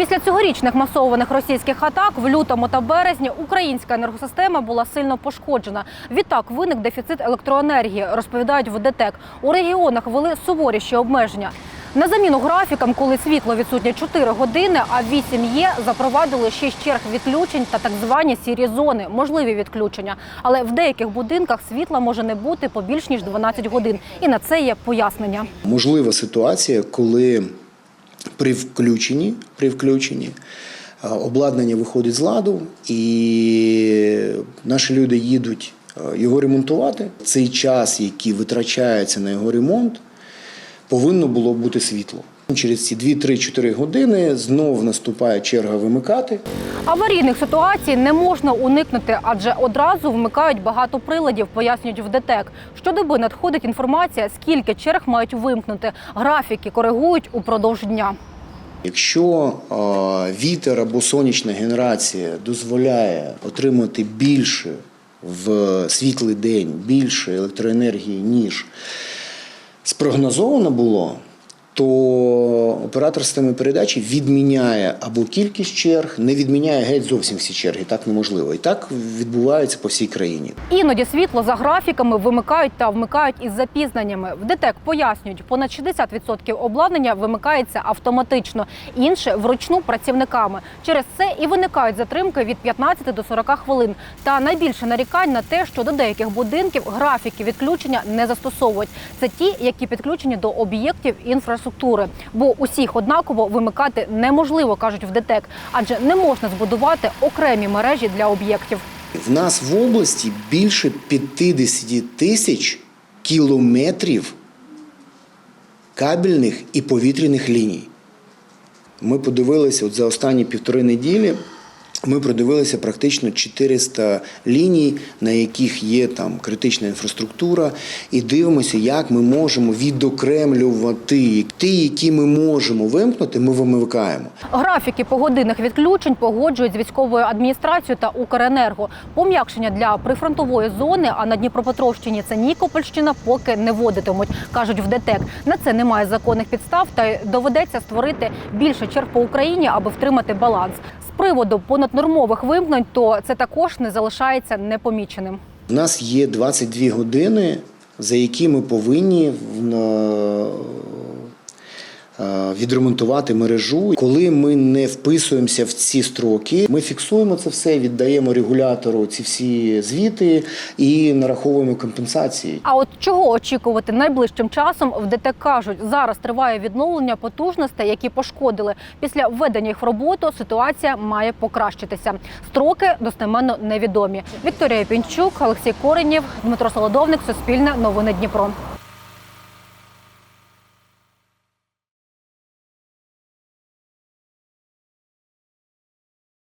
Після цьогорічних масованих російських атак в лютому та березні українська енергосистема була сильно пошкоджена. Відтак виник дефіцит електроенергії, розповідають в ДТЕК. У регіонах ввели суворіші обмеження. На заміну графікам, коли світло відсутнє 4 години, а 8 є, запровадили 6 черг відключень та так звані сірі зони, можливі відключення. Але в деяких будинках світла може не бути по більш ніж 12 годин. І на це є пояснення. Можлива ситуація, коли при включенні, при включенні е, обладнання виходить з ладу, і наші люди їдуть е, його ремонтувати. Цей час, який витрачається на його ремонт, повинно було бути світло. Через ці 2-3-4 години знов наступає черга вимикати. Аварійних ситуацій не можна уникнути, адже одразу вмикають багато приладів, пояснюють в ДТЕК. Щодоби надходить інформація, скільки черг мають вимкнути. Графіки коригують упродовж дня. Якщо вітер або сонячна генерація дозволяє отримати більше в світлий день, більше електроенергії, ніж спрогнозовано було, то оператор системи передачі відміняє або кількість черг, не відміняє геть зовсім всі черги. Так неможливо. І так відбувається по всій країні. Іноді світло за графіками вимикають та вмикають із запізненнями. В ДТЕК пояснюють, понад 60% обладнання вимикається автоматично, інше вручну працівниками. Через це і виникають затримки від 15 до 40 хвилин. Та найбільше нарікань на те, що до деяких будинків графіки відключення не застосовують. Це ті, які підключені до об'єктів інфраструктури. Бо усіх однаково вимикати неможливо, кажуть в ДТЕК, адже не можна збудувати окремі мережі для об'єктів. В нас в області більше 50 тисяч кілометрів кабельних і повітряних ліній. Ми подивилися от за останні півтори неділі. Ми продивилися практично 400 ліній, на яких є там критична інфраструктура, і дивимося, як ми можемо відокремлювати ті, які ми можемо вимкнути, ми вимикаємо. Графіки погодинних відключень погоджують з військовою адміністрацією та Укренерго. Пом'якшення для прифронтової зони, а на Дніпропетровщині це Нікопольщина, поки не вводитимуть, кажуть в ДТЕК. На це немає законних підстав, та й доведеться створити більше черг по Україні, аби втримати баланс. З приводу понаднормових вимкнень, то це також не залишається непоміченим. У нас є 22 години, за які ми повинні відремонтувати мережу. Коли ми не вписуємося в ці строки, ми фіксуємо це все, віддаємо регулятору ці всі звіти і нараховуємо компенсації. А от чого очікувати найближчим часом в ДТЕК кажуть, зараз триває відновлення потужностей, які пошкодили. Після введення їх в роботу ситуація має покращитися. Строки достеменно невідомі. Вікторія Пінчук, Олексій Коренєв, Дмитро Солодовник, Суспільне, Новини Дніпро.